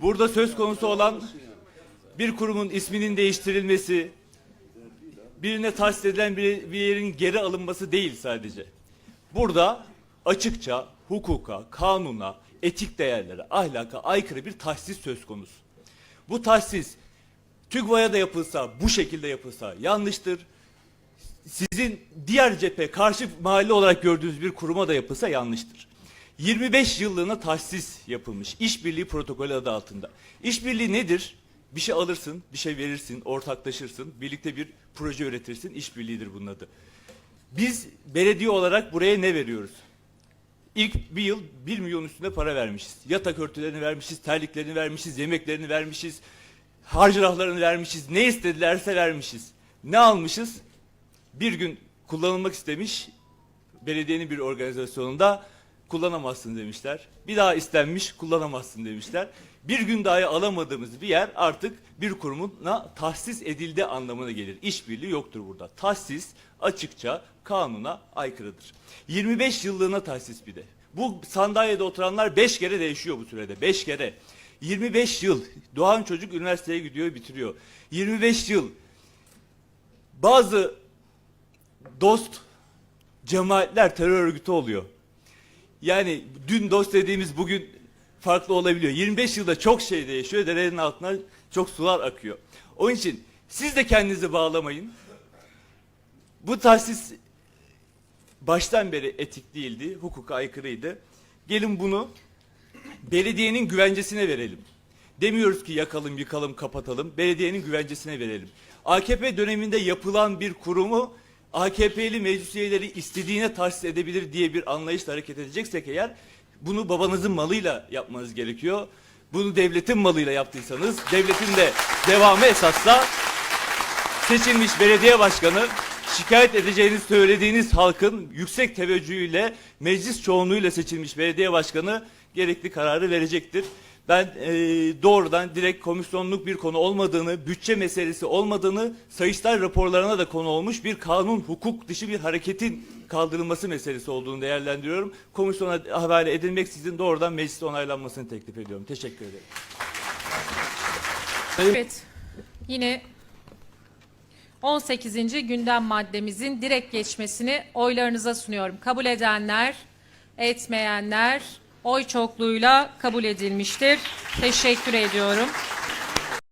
Burada söz konusu olan bir kurumun isminin değiştirilmesi, birine tahsis edilen bir, bir yerin geri alınması değil sadece. Burada açıkça hukuka, kanuna, etik değerlere, ahlaka aykırı bir tahsis söz konusu. Bu tahsis TÜGVA'ya da yapılsa, bu şekilde yapılsa yanlıştır. Sizin diğer cephe, karşı mahalle olarak gördüğünüz bir kuruma da yapılsa yanlıştır. 25 yıllığına tahsis yapılmış işbirliği protokolü adı altında. İşbirliği nedir? Bir şey alırsın, bir şey verirsin, ortaklaşırsın, birlikte bir proje üretirsin, işbirliğidir bunun adı. Biz belediye olarak buraya ne veriyoruz? İlk bir yıl 1 milyon üstünde para vermişiz. Yatak örtülerini vermişiz, terliklerini vermişiz, yemeklerini vermişiz, harcırahlarını vermişiz, ne istedilerse vermişiz. Ne almışız? Bir gün kullanılmak istemiş, belediyenin bir organizasyonunda kullanamazsın demişler. Bir daha istenmiş, kullanamazsın demişler. Bir gün dahi alamadığımız bir yer artık bir kurumuna tahsis edildi anlamına gelir. İşbirliği yoktur burada. Tahsis açıkça kanuna aykırıdır. 25 yıllığına tahsis bir de. Bu sandalyede oturanlar 5 kere değişiyor bu sürede. 5 kere. 25 yıl. Doğan çocuk üniversiteye gidiyor, bitiriyor. 25 yıl. Bazı dost cemaatler terör örgütü oluyor. Yani dün dost dediğimiz bugün farklı olabiliyor. 25 yılda çok şey değişiyor. Derenin altına çok sular akıyor. Onun için siz de kendinizi bağlamayın. Bu tahsis baştan beri etik değildi, hukuka aykırıydı. Gelin bunu belediyenin güvencesine verelim. Demiyoruz ki yakalım, yıkalım, kapatalım. Belediyenin güvencesine verelim. AKP döneminde yapılan bir kurumu AKP'li meclis üyeleri istediğine tahsis edebilir diye bir anlayışla hareket edeceksek eğer bunu babanızın malıyla yapmanız gerekiyor. Bunu devletin malıyla yaptıysanız devletin de devamı esasla seçilmiş belediye başkanı şikayet edeceğiniz söylediğiniz halkın yüksek teveccühüyle meclis çoğunluğuyla seçilmiş belediye başkanı gerekli kararı verecektir. Ben e, doğrudan direkt komisyonluk bir konu olmadığını, bütçe meselesi olmadığını, Sayıştay raporlarına da konu olmuş bir kanun hukuk dışı bir hareketin kaldırılması meselesi olduğunu değerlendiriyorum. Komisyona havale edilmeksizin doğrudan mecliste onaylanmasını teklif ediyorum. Teşekkür ederim. Evet. Yine 18. gündem maddemizin direkt geçmesini oylarınıza sunuyorum. Kabul edenler, etmeyenler oy çokluğuyla kabul edilmiştir. Teşekkür ediyorum.